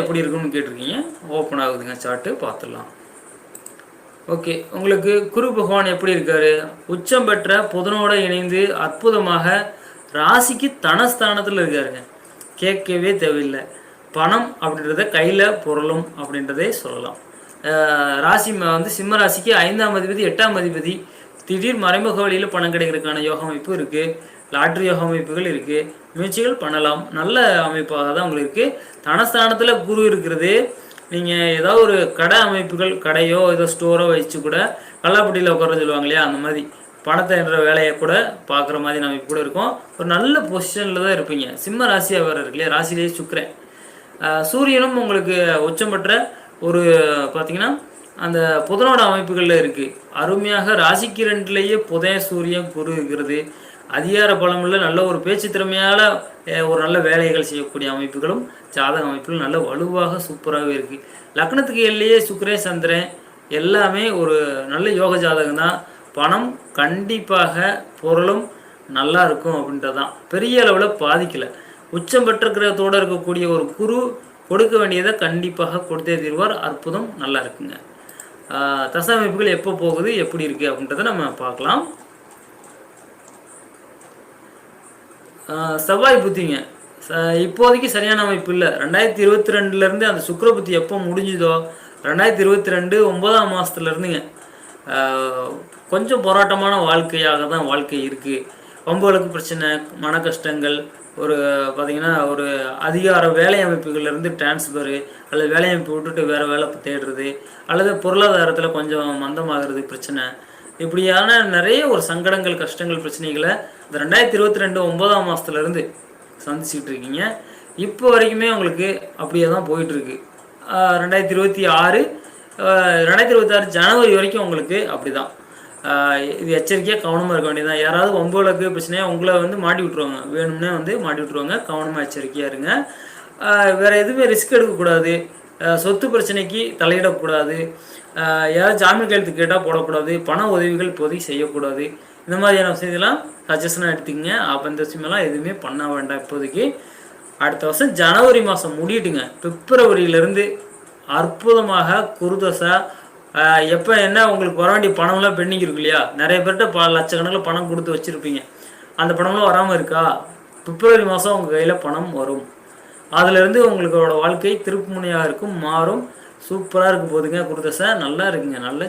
எப்படி இருக்குன்னு கேட்டிருக்கீங்க? ஓப்பன் ஆகுதுங்க சார்ட்டு பார்த்துடலாம். ஓகே உங்களுக்கு குரு பகவான் எப்படி இருக்காரு? உச்சம் பெற்ற புதனோட இணைந்து அற்புதமாக ராசிக்கு தனஸ்தானத்தில் இருக்காருங்க. கேட்கவே தேவையில்லை. பணம் அப்படின்றத கையில் பொருளும் அப்படின்றதே சொல்லலாம். ராசி வந்து சிம்ம ராசிக்கு ஐந்தாம் அதிபதி எட்டாம் அதிபதி திடீர் மறைமுக வழியில் பணம் கிடைக்கிறதுக்கான யோக அமைப்பு இருக்குது லாட்ரி யோக அமைப்புகள் இருக்குது முயற்சிகள் பண்ணலாம். நல்ல அமைப்பாக தான் உங்களுக்கு இருக்குது தனஸ்தானத்தில் குரு இருக்கிறது. நீங்கள் ஏதாவது ஒரு கடை அமைப்புகள் கடையோ ஏதோ ஸ்டோரோ வச்சு கூட கல்லாப்பட்டியில் உட்கார சொல்லுவாங்க இல்லையா? அந்த மாதிரி. பணத்தை என்ற வேலையை கூட பார்க்குற மாதிரி அமைப்பு கூட இருக்கும். ஒரு நல்ல பொசிஷனில் தான் இருப்பீங்க. சிம்ம ராசியாக வேறு இருக்கு இல்லையா? ராசிலேயே சுக்கிறேன் சூரியனும் உங்களுக்கு உச்சம் பெற்ற ஒரு பார்த்தீங்கன்னா அந்த புதனோட அமைப்புகளில் இருக்குது அருமையாக ராசிக்கு ரெண்டுலேயே புதய சூரியன் குரு இருக்கிறது. அதிகார பலமுள்ள நல்ல ஒரு பேச்சு திறமையால் ஒரு நல்ல வேலைகள் செய்யக்கூடிய அமைப்புகளும் ஜாதக அமைப்பிலும் நல்ல வலுவாக சூப்பராகவே இருக்குது லக்னத்துக்கு எல்லையே சுக்கிரன் சந்திரன் எல்லாமே ஒரு நல்ல யோக ஜாதகம் தான். பணம் கண்டிப்பாக பொருளும் நல்லா இருக்கும் அப்படின்றது தான் பெரிய அளவில் பாதிக்கலை. உச்சம் பெற்ற கிரகத்தோடு இருக்கக்கூடிய ஒரு குரு கொடுக்க வேண்டியதை கண்டிப்பாக கொடுத்தே தீர்வார். அற்புதம் நல்லா இருக்குங்க. ஆஹ் அமைப்புகள் எப்போ போகுது எப்படி இருக்குது அப்படின்றத நம்ம பார்க்கலாம். செவ்வாய் புத்திங்க. ச- இப்போதைக்கு சரியான அமைப்பு இல்லை. ரெண்டாயிரத்தி இருபத்தி ரெண்டுலேருந்து அந்த சுக்கர புத்தி எப்போ முடிஞ்சுதோ ரெண்டாயிரத்தி இருபத்தி ரெண்டு ஒன்பதாம் மாதத்துலேருந்துங்க கொஞ்சம் போராட்டமான வாழ்க்கையாக தான் வாழ்க்கை இருக்குது வம்புகளுக்கு பிரச்சனை மன கஷ்டங்கள் ஒரு பார்த்திங்கன்னா ஒரு அதிகார வேலை அமைப்புகள்லேருந்து டிரான்ஸ்ஃபரு அல்லது வேலை அமைப்பு விட்டுட்டு வேறு வேலை தேடுறது அல்லது பொருளாதாரத்தில் கொஞ்சம் மந்தமாகிறது பிரச்சனை. இப்படியான நிறைய ஒரு சங்கடங்கள் கஷ்டங்கள் பிரச்சனைகளை இந்த ரெண்டாயிரத்தி இருபத்தி ரெண்டு ஒன்பதாம் மாதத்துலேருந்து சந்திச்சுக்கிட்டு இருக்கீங்க. இப்போ வரைக்குமே உங்களுக்கு அப்படியே தான் போயிட்டுருக்கு. ரெண்டாயிரத்தி இருபத்தி ஆறு ரெண்டாயிரத்தி இருபத்தாறு ஜனவரி வரைக்கும் உங்களுக்கு அப்படி தான் இது எச்சரிக்கையாக கவனமாக இருக்க வேண்டியதான் யாராவது ஒம்பளுக்கு பிரச்சனையாக உங்களை வந்து மாட்டி விட்ருவாங்க வேணும்னே வந்து மாட்டி விட்ருவாங்க கவனமாக எச்சரிக்கையாக இருங்க. வேறு எதுவுமே ரிஸ்க் எடுக்கக்கூடாது. சொத்து பிரச்சனைக்கு தலையிடக்கூடாது. யாராவது ஜாமீன் கையெழுத்து கேட்டால் போடக்கூடாது. பண உதவிகள் இப்போதைக்கு செய்யக்கூடாது. இந்த மாதிரியான விஷயத்தெல்லாம் சஜஷனாக எடுத்துக்கங்க அப்போ இந்த விஷயமெல்லாம் எதுவுமே பண்ண வேண்டாம் இப்போதைக்கு. அடுத்த வருஷம் ஜனவரி மாதம் முடியட்டுங்க. பிப்ரவரியிலேருந்து அற்புதமாக குருதசை எப்போ என்ன உங்களுக்கு வர வேண்டிய பணம்லாம் பெண்டிங் இருக்கு இல்லையா? நிறைய பேர்கிட்ட ப லட்சக்கணக்கில் பணம் கொடுத்து வச்சுருப்பீங்க. அந்த பணம்லாம் வராமல் இருக்கா? பிப்ரவரி மாதம் உங்கள் கையில் பணம் வரும். அதுலேருந்து உங்களோட வாழ்க்கை திருப்புமுனையாக இருக்கும் மாறும். சூப்பராக இருக்கும் போதுங்க கொடுத்த சார் நல்லா இருக்குங்க நல்ல